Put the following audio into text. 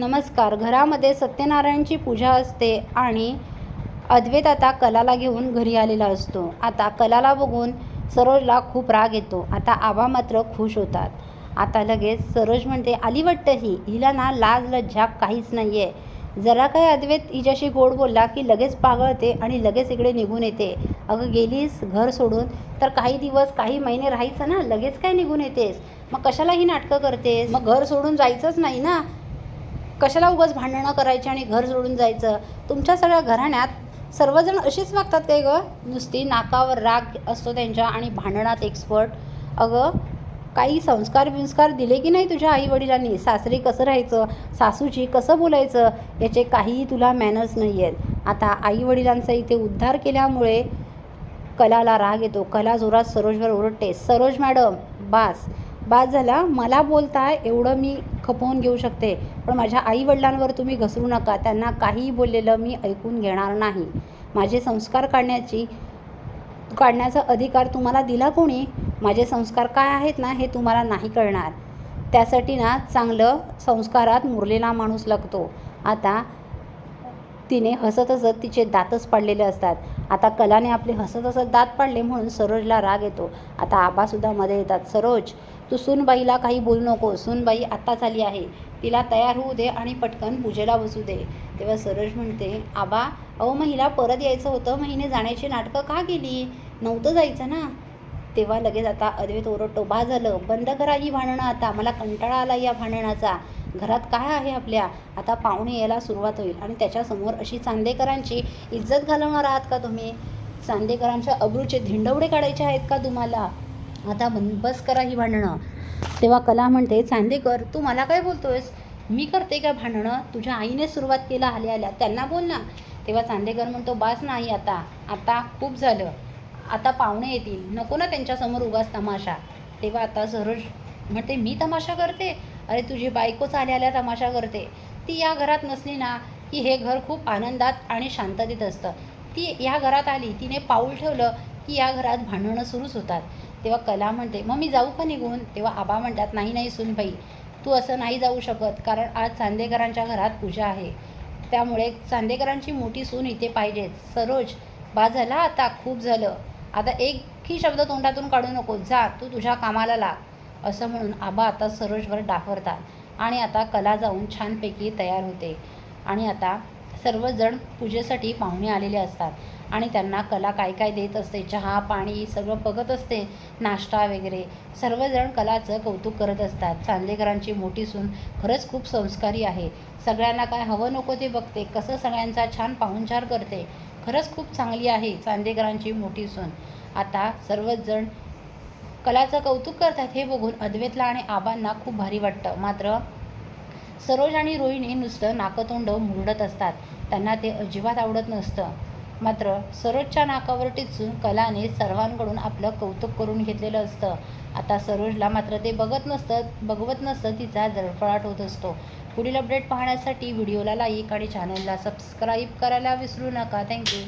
नमस्कार. घरामध्ये सत्यनारायणची पूजा असते आणि अद्वैत आता कलाला घेऊन घरी आलेला असतो. आता कलाला बघून सरोजला खूप राग येतो. आता आबा मात्र खुश होतात. आता लगेच सरोज म्हणते आली वाटतं ही हिला ना लाज लज्जा काहीच नाही आहे जरा काही अद्वैत हिच्याशी गोड बोलला की लगेच पागळते आणि लगेच इकडे निघून येते. अगं गेलीस घर सोडून तर काही दिवस काही महिने राहायचं ना लगेच काय निघून येतेस? मग कशाला ही नाटकं करतेस? मग घर सोडून जायचंच नाही ना? कशाला उगाच भांडणं करायची आणि घर सोडून जायचं? तुमच्या सगळ्या घराण्यात सर्वजण अशीच वागतात काय गं? नुसती नाकावर राग असतो त्यांच्या आणि भांडणात एक्सपर्ट अगं काही संस्कार विंस्कार दिले की नाही तुझ्या आईवडिलांनी? सासरी कसं राहायचं? सासूची कसं बोलायचं? याचे काहीही तुला मॅनर्स नाही आहेत आता आईवडिलांचा इथे उद्धार केल्यामुळे कलाला राग येतो. कला जोरात सरोजवर ओरडते. सरोज मॅडम बास. बास झाला मला बोलताय एवढं मी खपवून घेऊ शकते. पण माझ्या आईवडिलांवर तुम्ही घसरू नका. त्यांना काहीही बोललेलं मी ऐकून घेणार नाही. माझे संस्कार काढण्याची काढण्याचा अधिकार तुम्हाला दिला कोणी? माझे संस्कार काय आहेत ना हे तुम्हाला नाही कळणार. त्यासाठी ना चांगलं संस्कारात मुरलेला माणूस लागतो. आता तिने हसत हसत तिचे दातच पाडलेले असतात. आता कलाने आपले हसत हसत दात पाडले म्हणून सरोजला राग येतो. आता आबासुद्धा मध्ये येतात. सरोज तू सूनबाईला काही बोलू नको. सूनबाई आत्ताच आली आहे. तिला तयार होऊ दे आणि पटकन पूजेला बसू दे. तेव्हा सरोज म्हणते आबा अहो मग हिला परत यायचं होतं. मग हिने जाण्याची नाटकं का केली? नव्हतं जायचं ना? तेव्हा लगेच आता अद्वैत ओरडतो बा झालं. बंद करा ही भांडणं आता. मला कंटाळा आला या भांडणाचा. घरात काय आहे आपल्या? आता पाहुणे यायला सुरुवात होईल आणि त्याच्यासमोर अशी चांदेकरांची इज्जत घालवणार आहात का तुम्ही? चांदेकरांच्या अब्रूचे धिंडवडे काढायचे आहेत का तुम्हाला? आता बन बस करा ही भांडणं. तेव्हा कला म्हणते चांदेकर तू मला काय बोलतोयस? मी करते का भांडणं? तुझ्या आईने सुरुवात केला आल्या आल्या. त्यांना बोल ना. तेव्हा चांदेकर म्हणतो बास नाही आता. आता खूप झालं. आता पाहुणे येतील. नको ना त्यांच्यासमोर उगाच तमाशा. तेव्हा आता सरोज म्हणते मी तमाशा करते? अरे तुझी बायकोच आल्या आल्या तमाशा करते. ती या घरात नसली ना की हे घर खूप आनंदात आणि शांततेत असतं. ती या घरात आली तिने पाऊल ठेवलं की या घरात भांडणं सुरूच होतात. तेव्हा कला म्हणते मग मी जाऊ का निघून? तेव्हा आबा म्हणतात नाही नाही सुनबाई तू असं नाही जाऊ शकत कारण आज चांदेकरांच्या घरात पूजा आहे. त्यामुळे चांदेकरांची मोठी सून इथे पाहिजेच. सरोज बा झाला आता खूप झालं. आता एकही शब्द तोंडातून काढू नको जा तू तुझ्या कामाला लाग. असं म्हणून आबा आता सरोजवर डाफरतात. आणि आता कला जाऊन छानपैकी तयार होते. आणि आता सर्वजण पूजेसाठी पाहुणे आलेले असतात आणि त्यांना कला काय काय देत असते चहा पाणी सगळं बघत असते नाश्ता वगैरे. सर्वजण कलाचं कौतुक करत असतात. चांदेकरांची मोठी सून खरंच खूप संस्कारी आहे. सगळ्यांना काय हवं नको ते बघते. कसं सगळ्यांचा छान पाहुणचार करते. खरंच खूप चांगली आहे चांदेकरांची मोठी सून. आता सर्वच जण कलाचं कौतुक करतात हे बघून अद्वैतला आणि आबांना खूप भारी वाटतं. मात्र सरोज आणि रोहिणी नुसतं नाकतोंड मुरडत असतात. त्यांना ते अजिबात आवडत नसतं. मात्र सरोजच्या नाकावर टिचून कलाने सर्वांकडून आपलं कौतुक करून घेतलेलं असतं. आता सरोजला मात्र ते बघत नसतं बघवत नसतं तिचा जळफळाट होत असतो. पुढील अपडेट पाहण्यासाठी व्हिडिओला लाईक आणि चॅनलला सबस्क्राईब करायला विसरू नका. थँक्यू